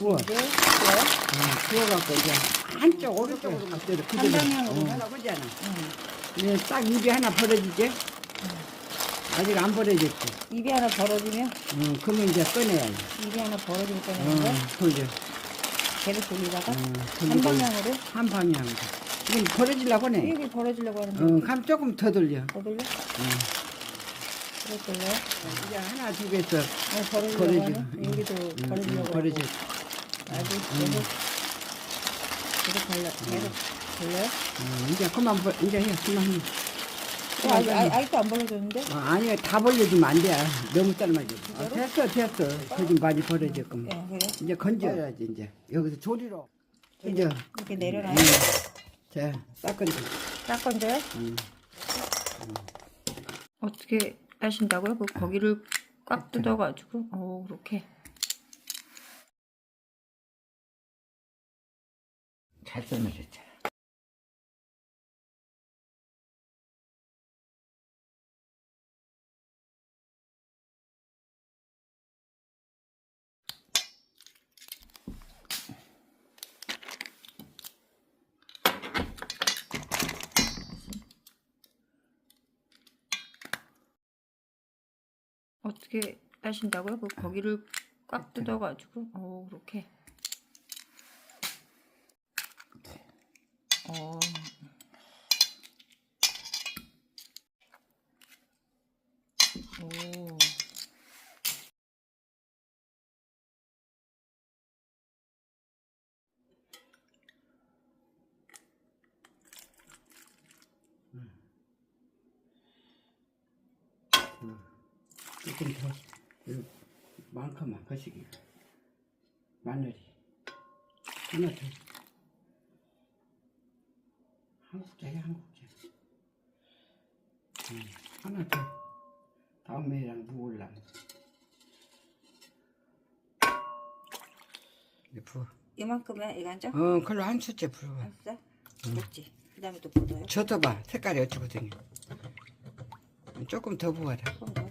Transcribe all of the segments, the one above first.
구워. 이제 구워. 어, 구워갖고 이제 한쪽 오른쪽으로 갈 때도 그대로 방향으로. 어, 하려고 하잖아. 응. 이제 딱 입이 하나 벌어지지? 아직 안 벌어졌지. 입이 하나 벌어지면 응, 그러면 이제 꺼내야지. 입이 하나 벌어질 어, 거는데 돌려. 계속 돌리다가 어, 한 돌리고 방향으로 한 방향으로. 이건 벌어지려고 하네. 여기 벌어지려고 하는데 어, 감 조금 더 돌려. 더 돌려? 응. 그래 돌려? 이제 하나 두 개서 어, 벌어지려고 벌어지고. 하네? 여기도 응, 벌어지려고 응, 벌어져. 하고. 아주 계속 계속 벌려 계속 돌려 어, 이제 그만 벌, 이제 해, 그만 해. 어, 아직, 아직, 아직도 안 벌어졌는데? 어, 아니야, 다 벌려주면 안 돼. 너무 삶아져. 아, 됐어, 됐어. 거기 많이 벌어졌구만. 예, 그래 이제 건져야지, 이제. 여기서 조리로. 이제. 이렇게 내려놔요 응. 자, 싹 건져. 딱 건져요? 응. 어떻게 하신다고요? 그 고기를 꽉 뜯어가지고 오 그렇게 잘 삶아졌잖아. 어떻게 하신다고요? 그 고기를 꽉 뜯어가지고 오 그렇게 어 오. 조금 더. 그 만큼만 거시기. 마늘이. 하나 더. 한국자야, 한국자. 음, 하나 더. 다음에랑 누울랑. 이제 부어. 이만큼이야 이간죠? 어, 그걸로 한 수째 부어. 알았어? 됐지? 그 다음에 또 묻어요 저도 봐. 색깔이 어쩌거든요. 조금 더 부어라. 조금 더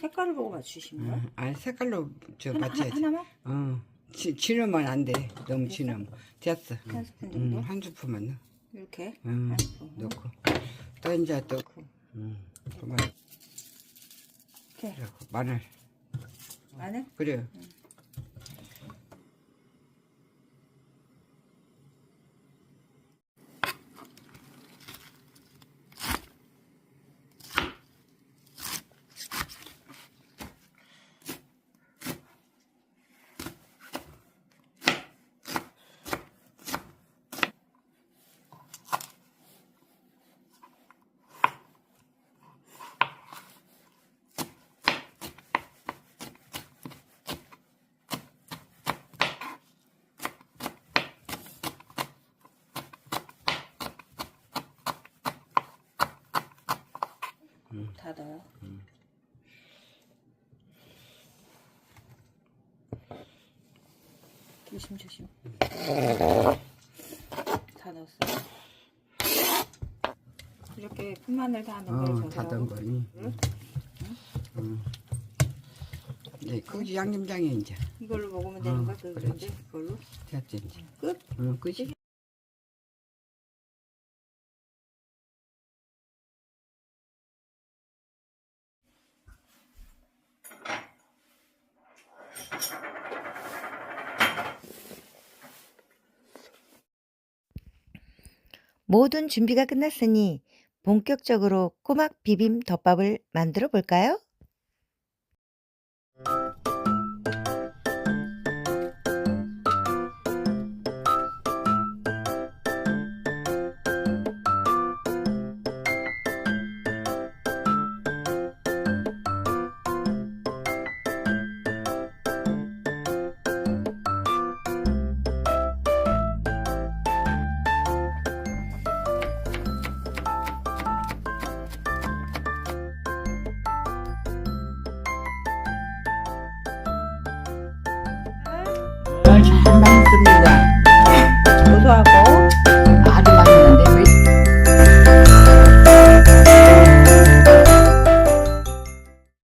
색깔을 보고 맞추시는 거야? 응. 아니, 색깔로 저 하나, 맞춰야지. 하나, 만 어, 지, 지르면 안 돼. 너무 지르면. 됐어. 한 스푼 응, 정도? 한 스푼만 넣어. 이렇게 응, 한 스푼 넣고. 또 이제 또, 응, 그만. 이렇게 마늘. 마늘? 그래요. 다 넣어요 조심 조심 다 넣었어요 이렇게 푼마늘 다걸 어, 다던 거니. 응? 응. 네, 그 양념장에 이제. 이걸로 먹으면 되는 어, 거야? 그 그렇지. 이제 그걸로 됐지, 이제. 끝? 응, 끝이. 모든 준비가 끝났으니 본격적으로 꼬막 비빔 덮밥을 만들어 볼까요? 잘 맞습니다. 고소하고